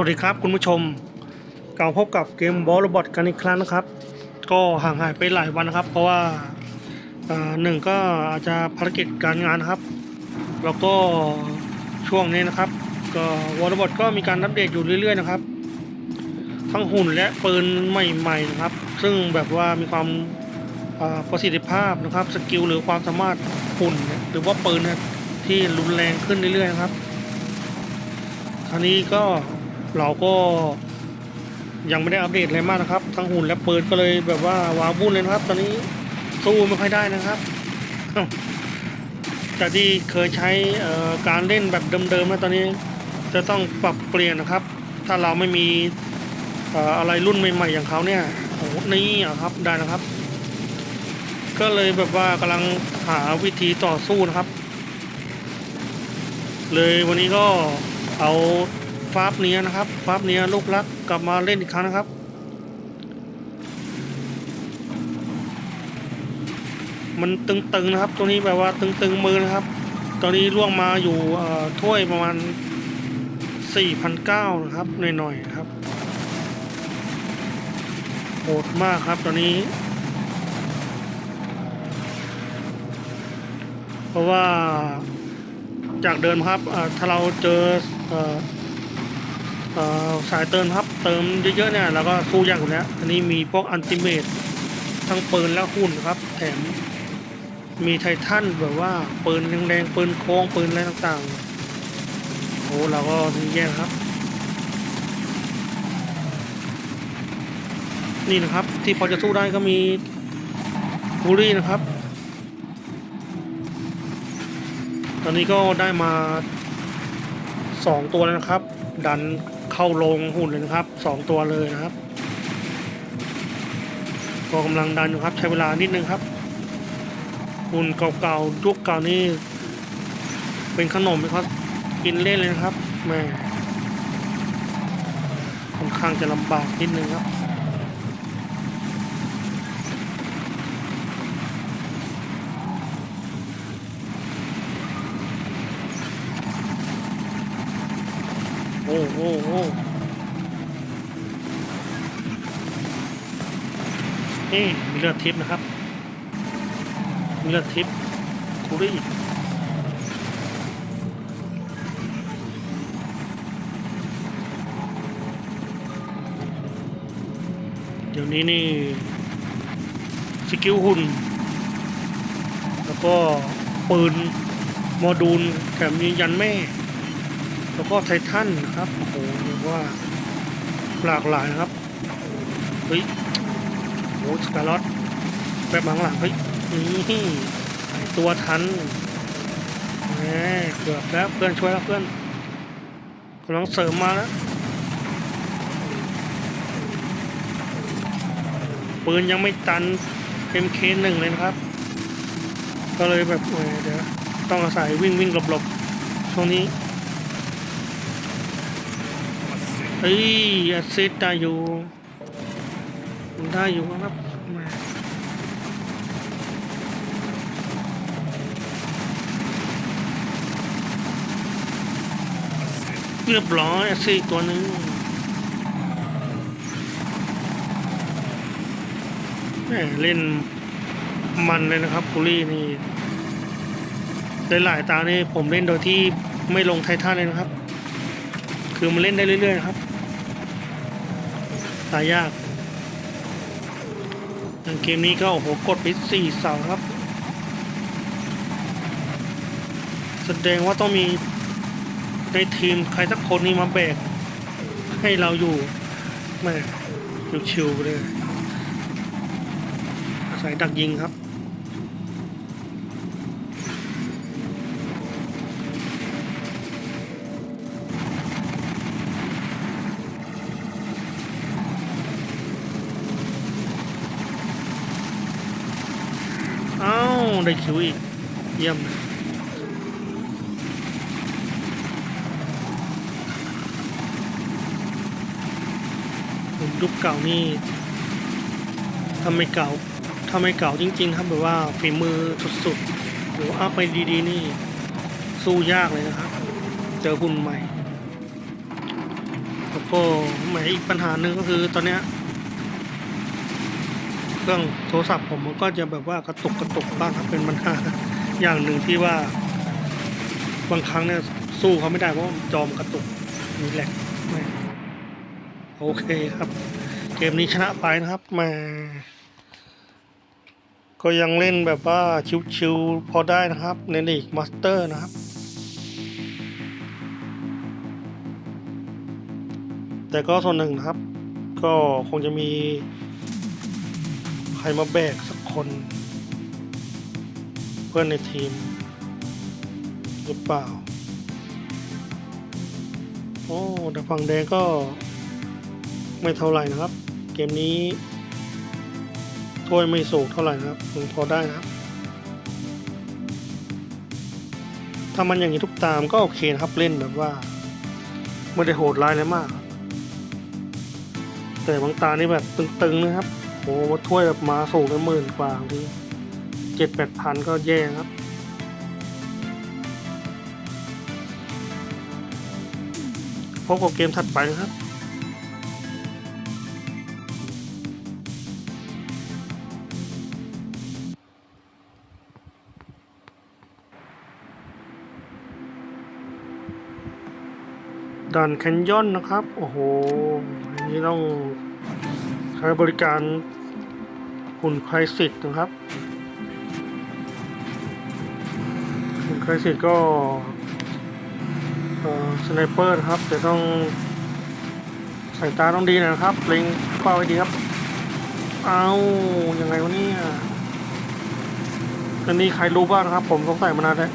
วัสดีครับคุณผู้ชมกลับพบกับเกมบอลรบอทกันอีกครั้งนะครับ ก็ห่างหายไปหลายวันนะครับ เพราะว่าหนึ่งก็อาจจะภารกิจการงานนะครับ แล้วก็ช่วงนี้นะครับ ก็วอลรบอทก็มีการอัปเดตอยู่เรื่อย ๆ นะครับ ทั้งหุ่นและปืนใหม่ๆนะครับ ซึ่งแบบว่ามีความประสิทธิภาพนะครับสกิลหรือความสามารถหุ่นหรือว่าปืนที่รุนแรงขึ้นเรื่อยๆนะครับคราวนี้ก็ เราก็ยังไม่ได้อัปเดตอะไรมากนะครับ ทั้งหุ่นและปืนก็เลยแบบว่าวาวุ่นเลยนะครับ ตอนนี้สู้ไม่ค่อยได้นะครับจากที่เคยใช้การเล่นแบบเดิมๆนะตอนนี้ จะต้องปรับเปลี่ยนนะครับ ถ้าเราไม่มีออะไรรุ่นใหม่ๆอย่างเขาเนี่ยโอ้โหนี่อะครับได้นะครับ ก็เลยแบบว่ากำลังหาวิธีต่อสู้นะครับ เลยวันนี้ก็เอา ฟาบเนียนะครับฟาบเนียลูกรักกลับมาเล่นอีกครั้งนะครับมันตึงๆนะครับ ตัวนี้แบบว่าตึงๆมือนะครับ ตอนนี้ล่วงมาอยู่ถ้วยประมาณ 4,900นะครับหน่อยๆครับโหดมากครับตอนนี้ เพราะว่าจากเดิมครับถ้าเราเจอเอ่อเอ่อ สายเติมครับ เติมเยอะๆเนี่ยเราก็สู้ยากอยู่แล้วอันนี้มีพวกอันติเมตทั้งปืนและหุ่นครับ แถมมีไททันแบบว่าปืนแรงๆปืนโค้งปืนอะไรต่างๆโอ้เราก็แย่ครับ นี่นะครับที่พอจะสู้ได้ก็มีบูรี่นะครับ ตอนนี้ก็ได้มาสองตัวแล้วนะครับ ดัน เข้าลงหุ่นเลยนะครับสองตัวเลยนะครับก็กำลังดันอยู่ครับใช้เวลานิดนึงครับ หุ่นเก่าๆยุคเก่านี่เป็นขนมนะครับกินเล่นเลยนะครับแม่ค่อนข้างจะลำบากนิดนึงครับ อ้โอ้โอ้นี่มีเลือดทิพย์นะครับ มีเลือดทิพย์คูรี่เดี๋ยวนี้นี่สกิลหุ่น แล้วก็ปืนโมดูลแถมมียันแม่ แล้วก็ไททันนะครับโอ้โหเรียกว่าหลากหลายนะครับเฮ้ยโอ้สกาลอตแบบบางหลังเฮ้ยนี่ตัวทันแหมเกือบแล้วเพื่อนช่วยแล้วเพื่อนกำลังเสริมมาแล้วปืนยังไม่ตัน MK หนึ่งเลยนะครับ ก็เลยแบบแหมเดี๋ยวต้องอาศัยวิ่งวิ่งหลบหลบๆช่วงนี้ เฮ้ยอสซิดได้อยู่ได้อยู่ครับแหมเรียบร้อยอซิดตัวหนึงแหมเล่นมันเลยนะครับคุรี่นี่หลายตานี่ผมเล่นโดยที่ไม่ลงไททันเลยนะครับ คือมันเล่นได้เรื่อยๆนะครับ ตายยากทางเกมนี้ก็โอ้โหกดไปสี่เสาครับ แสดงว่าต้องมีในทีมใครสักคนนี้มาแบก ให้เราอยู่แม่ชิวๆเลยใส่ดักยิงครับ ได้คิวอีก เยี่ยมเลยผมยุคเก่านี่ทำไมเก่าทำไมเก่าจริง ๆ ครับแบบว่าฝีมือสุดๆหรืออัพไปดีๆ นี่ สู้ยากเลยนะครับ เจอหุ่นใหม่แล้วก็แหมอีกปัญหาหนึ่งก็คือตอนเนี้ย เครื่องโทรศัพท์ผมมันก็จะแบบว่ากระตุกกระตุกบ้างครับเป็นปัญหาอย่างหนึ่งที่ว่า บางครั้งเนี่ยสู้เขาไม่ได้เพราะจอมกระตุกมีแหลกแหม่โอเคครับ เกมนี้ชนะไปนะครับมาก็ยังเล่นแบบว่าชิวๆพอได้นะครับในลีกมาสเตอร์นะครับ แต่ก็ส่วนหนึ่งนะครับ ก็คงจะมี รมาแบกสักคน เพื่อนในทีม หรือเปล่า โอ้แต่ฝั่งแดงก็ไม่เท่าไหร่นะครับ เกมนี้ถ้วยไม่สูงเท่าไหร่นะครับยังพอได้นะครับถ้ามันอย่างนี้ทุกตามก็โอเคนะครับเล่นแบบว่าไม่ได้โหดร้ายเลยมาก แต่บางตานี่แบบตึงๆนะครับ โอ้ถ้วยแบบมาสูงกันหมื่นกว่างทีเจ็ดแปดพันก็แย่ครับพบกับเกมถัดไปนะครับด่านแคนยอนนะครับ โอ้โห อันนี้ต้อง ใช้บริการหุ่นไครสิตนะครับหุ่นไครสิตก็สไนเปอร์นะครับจะต้องสายตาต้องดีนะครับเล็งเป้าไว้ดีครับ เอายังไงวะเนี่ยอันนี้ใครรู้บ้างครับ ผมสงสัยมานานแล้ว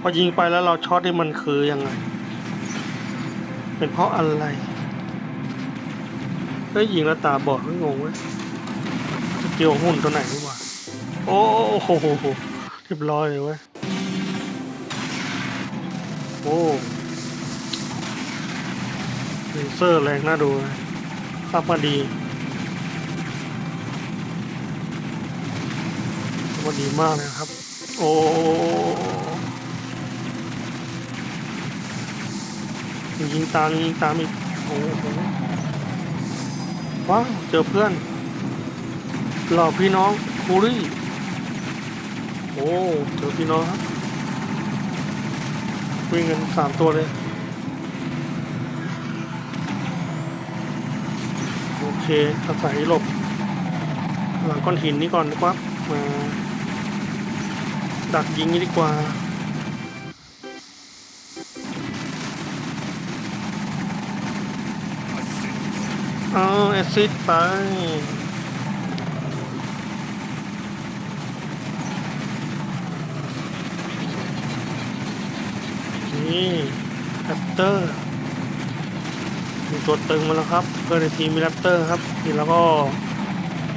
พอยิงไปแล้วเราช็อตนี่มันคือยังไง เป็นเพราะอะไร เฮ้ยยิงแล้วตาบอดไม่งงเว้ยสกิลหุ่นตัวไหนนี่หว่าโอ้โหเรียบร้อยเลยเว้ยโอ้เลเซอร์แรงน่าดูนะภาพมาดีภาพมาดีมากเลยนะครับ โอ้ยิงตามยิงตามอีกโอ้โห ว้าเจอเพื่อนเหล่อพี่น้องคูรี่โอ้เจอพี่น้องครับวิ่งกันสามตัวเลย โอเคอาศัยหลบ หลังก้อนหินนี้ก่อนดีกว่ามาดักยิงนี้ดีกว่า เอาแอซิดไปนี่แรปเตอร์มีตัวตึงมาแล้วครับเพื่อนในทีมมีแรปเตอร์ครับนี่แล้วก็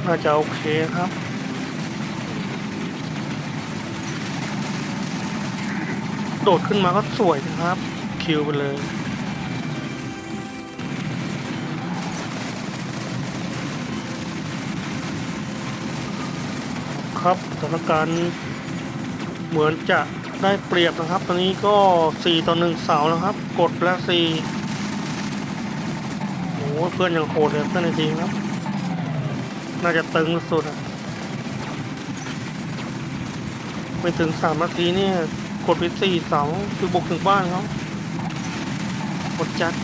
น่าจะโอเคครับโดดขึ้นมาก็สวยนะครับ คิวไปเลย ครับสถานการณ์เหมือนจะได้เปรียบนะครับ ตอนนี้ก็ 4 ต่อ 1 เสาแล้วครับ กดแล้ว4โอ้โหเพื่อนยังโหดเลยเพื่อนในทีครับ น่าจะตึงสุดไม่ถึง 3 นาทีเนี่ย กดไป4เสาคือบุกถึงบ้านเขากดจัด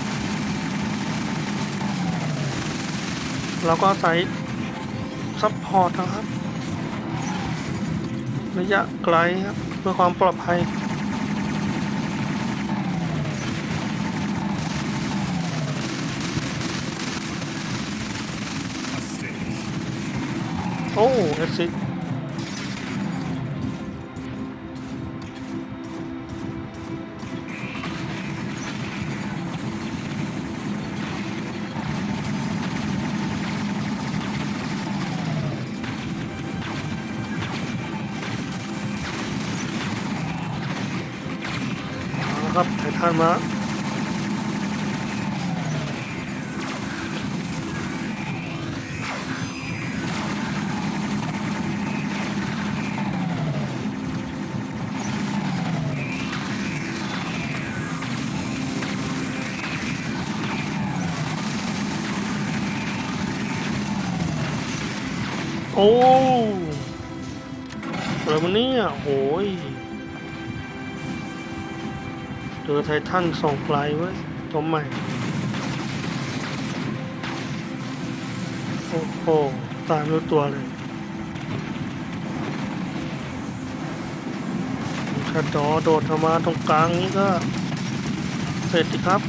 เราก็ใส่ซัพพอร์ตนะครับ ระยะไกลครับ เพื่อความปลอดภัยโอ้เอซิ ข้างมาโอ้อะไรมันเนี่ยโอ้ย เจอไททันสองไกลเว้ยตัวใหม่ โอ้โห ตายไม่รู้ตัวเลยถ้าดอโดดเข้ามาตรงกลางนี้ก็ เสร็จสิครับ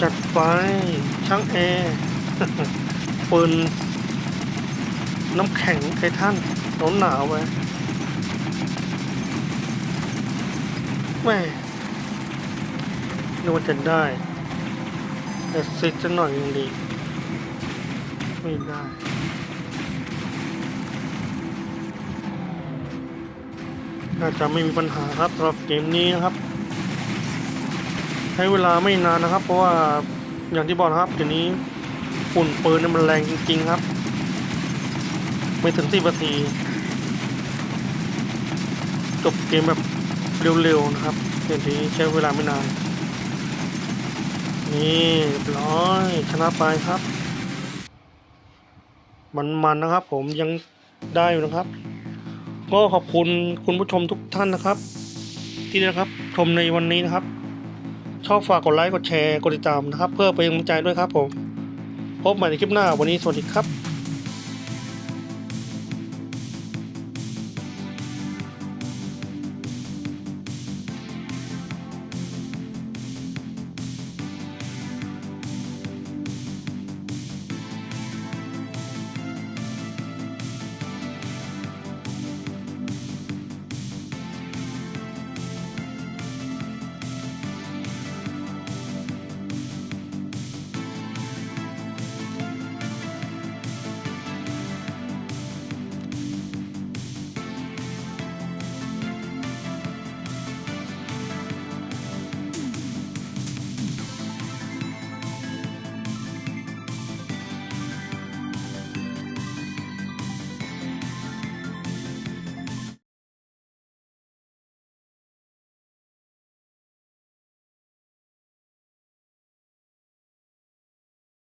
จัดไปช่างแอร์ปืนน้ำแข็งไททันหนาวหนาวไว้ แม่นึกว่าจะได้แต่ซิดจะหน่อยยังดี ไม่ได้น่าจะไม่มีปัญหาครับสำหรับเกมนี้นะครับ ใช้เวลาไม่นานนะครับ เพราะว่าอย่างที่บอกนะครับเดี๋ยวนี้ฝุ่นปืนเนี่ยมันแรงจริง ๆ ครับ ไม่ถึงสิบนาทีจบเกมแบบ เร็วๆนะครับเดี๋ยวนี้ใช้เวลาไม่นาน นี่ร้อยชนะไปครับ มันๆนะครับ ผมยังได้อยู่นะครับ ก็ขอบคุณคุณผู้ชมทุกท่านนะครับ ที่นะครับชมในวันนี้นะครับ ชอบฝากกดไลค์กดแชร์กดติดตามนะครับ เพื่อเป็นกำลังใจด้วยครับผม พบใหม่ในคลิปหน้าวันนี้สวัสดีครับ